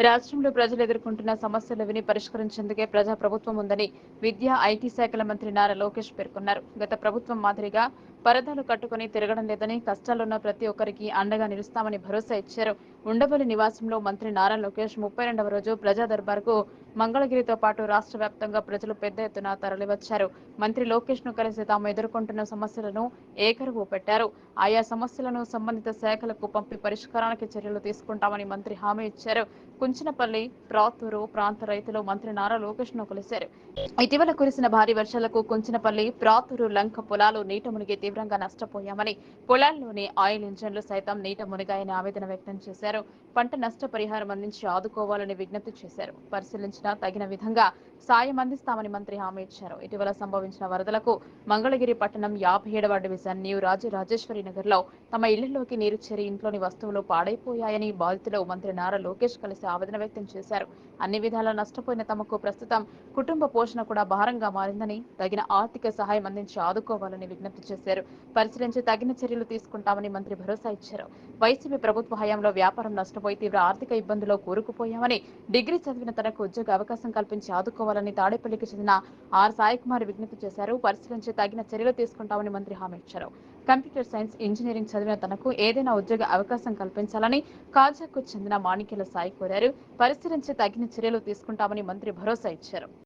రాష్ట్రంలో ప్రజలు ఎదుర్కొంటున్న సమస్యలు విని పరిష్కరించేందుకే ప్రజా ప్రభుత్వం ఉందని విద్యా ఐటీ శాఖల మంత్రి నారా లోకేష్ పేర్కొన్నారు. గత ప్రభుత్వం మాదిరిగా పరదాలు కట్టుకుని తిరగడం లేదని కష్టాలున్న ప్రతి ఒక్కరికి అండగా నిలుస్తామని భరోసా ఇచ్చారు. ఉండవల్లి నివాసంలో మంత్రి నారా లోకేష్ ముప్పై రెండవ రోజు ప్రజా దర్బార్కు మంగళగిరితో పాటు రాష్ట్ర వ్యాప్తంగా ప్రజలు పెద్ద ఎత్తున తరలివచ్చారు. మంత్రి లోకేష్ను కలిసి తాము ఎదుర్కొంటున్న సమస్యలను ఏకరువు పెట్టారు. ఆయా సమస్యలను సంబంధిత శాఖలకు పంపి పరిష్కారానికి చర్యలు తీసుకుంటామని మంత్రి హామీ ఇచ్చారు. కుంచినపల్లి ప్రాతూరు ప్రాంత రైతులు మంత్రి నారా లోకేష్ను కలిశారు. ఇటీవల కురిసిన భారీ వర్షాలకు కుంచినపల్లి ప్రాతూరు లంక పొలాలు నీట మునిగి తీవ్రంగా నష్టపోయామని పొలాల్లోని ఆయిల్ ఇంజన్లు సైతం నీట మునిగాయని ఆవేదన వ్యక్తం చేశారు. పంట నష్టపరిహారం అందించి ఆదుకోవాలని విజ్ఞప్తి చేశారు. పరిశీలించిన తగిన విధంగా సాయం అందిస్తామని మంత్రి హామీ ఇచ్చారు. ఇటీవల సంభవించిన వరదలకు మంగళగిరి పట్టణం యాభై ఏడవ డివిజన్ న్యూ రాజరాజేశ్వరి నగర్లో తమ ఇళ్ళలోకి నీరు చేరి ఇంట్లోని వస్తువులు పాడైపోయాయని బాధితులు మంత్రి నారా లోకేష్ కలిసి ఆవేదన వ్యక్తం చేశారు. అన్ని విధాలా నష్టపోయిన తమకు ప్రస్తుతం కుటుంబ పోషణ కూడా భారంగా మారిందని తగిన ఆర్థిక సహాయం అందించి ఆదుకోవాలని విజ్ఞప్తి చేశారు. పరిశీలించి తగిన చర్యలు తీసుకుంటామని మంత్రి భరోసా ఇచ్చారు. వైసీపీ ప్రభుత్వ హయాంలో వ్యాపారం నష్టపోయి తీవ్ర ఆర్థిక ఇబ్బందుల్లో కూరుకుపోయామని డిగ్రీ చదివిన తనకు ఉద్యోగ అవకాశం కల్పించి ఆదుకోవాలని తాడేపల్లికి చెందిన ఆర్ సాయికుమార్ విజ్ఞప్తి చేశారు. పరిశీలించి తగిన చర్యలు తీసుకుంటామని మంత్రి హామీ ఇచ్చారు. కంప్యూటర్ సైన్స్ ఇంజనీరింగ్ చదివిన తనకు ఏదైనా ఉద్యోగ అవకాశం కల్పించాలని కాజాకు చెందిన మాణిక్యుల సాయి కోరారు. పరిశీలించి తగిన చర్యలు తీసుకుంటామని మంత్రి భరోసా ఇచ్చారు.